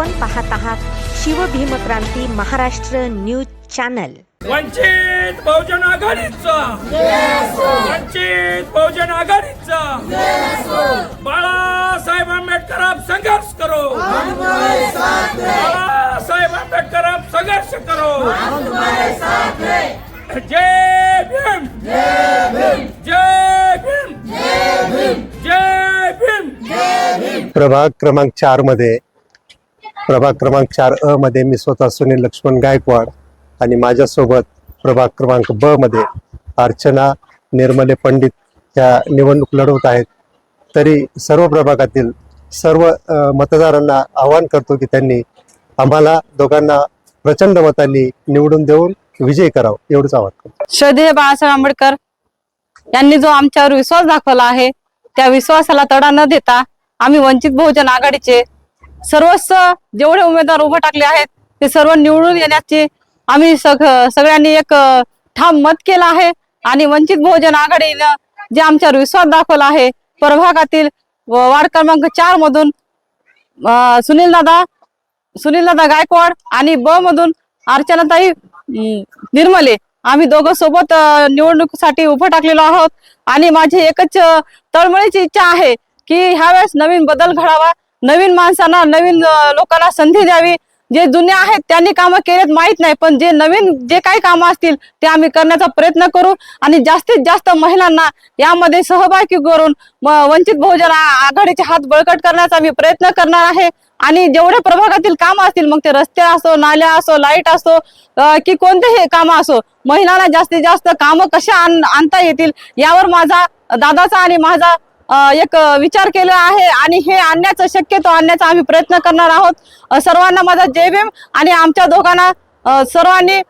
आपण पाहत आहात शिवभीमक्रांती महाराष्ट्र न्यूज चॅनल. वंचित बहुजन आघाडीचा. वंचित बहुजन आघाडीचा. बाळासाहेब आंबेडकर आप संघर्ष करो. बाळासाहेब आंबेडकर आप संघर्ष करो. जय भीम. जय भीम. जय भीम. प्रभाग क्रमांक चारमध्ये प्रभाग क्रमांक चार अ मध्ये मी स्वतः सुनील लक्ष्मण गायकवाड आणि माझ्यासोबत प्रभाग क्रमांक ब मध्ये अर्चना निर्मले पंडित ह्या निवडणूक लढवत आहेत. तरी सर्व प्रभागातील सर्व मतदारांना आवाहन करतो की त्यांनी आम्हाला दोघांना प्रचंड मतांनी निवडून देऊन विजय करावं एवढंच आवाहन करतो. श्रद्धेय बाळासाहेब आंबेडकर यांनी जो आमच्यावर विश्वास दाखवला आहे त्या विश्वासाला तडा न देता आम्ही वंचित बहुजन आघाडीचे सर्वस्व जेवढे उमेदवार उभे टाकले आहेत ते सर्व निवडून येण्याचे आम्ही सग सगळ्यांनी एक ठाम मत केलं आहे. आणि वंचित बहुजन आघाडीनं जे आमच्यावर विश्वास दाखवला आहे प्रभागातील व- वार्ड क्रमांक चार मधून सुनील दादा सुनील दादा गायकवाड आणि ब मधून अर्चनाताई निर्मले आम्ही दोघं सोबत निवडणुकीसाठी उभं टाकलेलो आहोत. आणि माझी एकच तळमळीची इच्छा आहे की ह्यावेळेस नवीन बदल घडावा. नवीन माणसांना नवीन लोकांना संधी द्यावी. जे जुने आहेत त्यांनी कामं केलेत माहीत नाही पण जे नवीन जे काही कामं असतील ते आम्ही करण्याचा प्रयत्न करू. आणि जास्तीत जास्त महिलांना यामध्ये सहभागी करून वंचित बहुजन आघाडीचे हात बळकट करण्याचा मी प्रयत्न करणार आहे. आणि जेवढे प्रभागातील काम असतील मग ते रस्ते असो नाल्या असो लाइट असो की कोणतेही कामं असो महिलांना जास्तीत जास्त कामं कशा आण- आणता येतील यावर माझा दादाचा आणि माझा एक विचार केला आहे आणि हे आणण्याचं शक्यतो आणण्याचा आम्ही प्रयत्न करणार आहोत. सर्वांना माझा जय भीम आणि आमच्या दोघांना सर्वांनी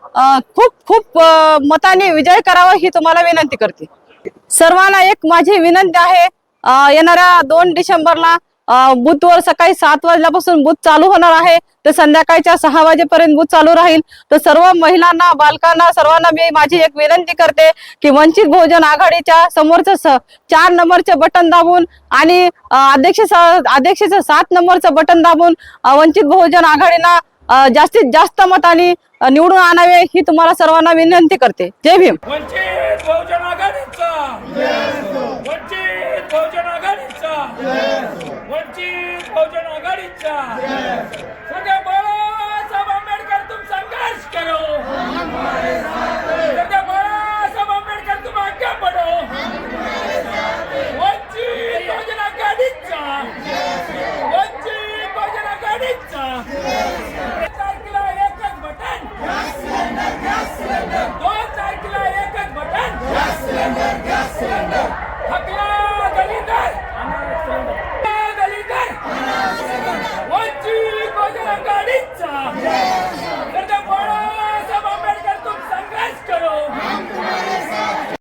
खूप खूप मताने विजय करावा ही तुम्हाला विनंती करते. सर्वांना एक माझी विनंती आहे येणाऱ्या दोन डिसेंबरला बुथवर सकाळी सात वाजल्यापासून बुथ चालू होणार आहे. तर संध्याकाळच्या सहा वाजेपर्यंत बुथ चालू राहील. तर सर्व महिलांना बालकांना सर्वांना मी माझी एक विनंती करते की वंचित बहुजन आघाडीच्या समोरचं स- चार नंबरचे बटन दाबून आणि अध्यक्ष अध्यक्षेचं सात नंबरचं बटन दाबून वंचित बहुजन आघाडीना जास्तीत जास्त मताने निवडून आणावे ही तुम्हाला सर्वांना विनंती करते. जय भीम. वंचित बहुजन आघाडीचा. वंचित बहुजन आघाडीचा. वंचित बहुजन आघाडीचा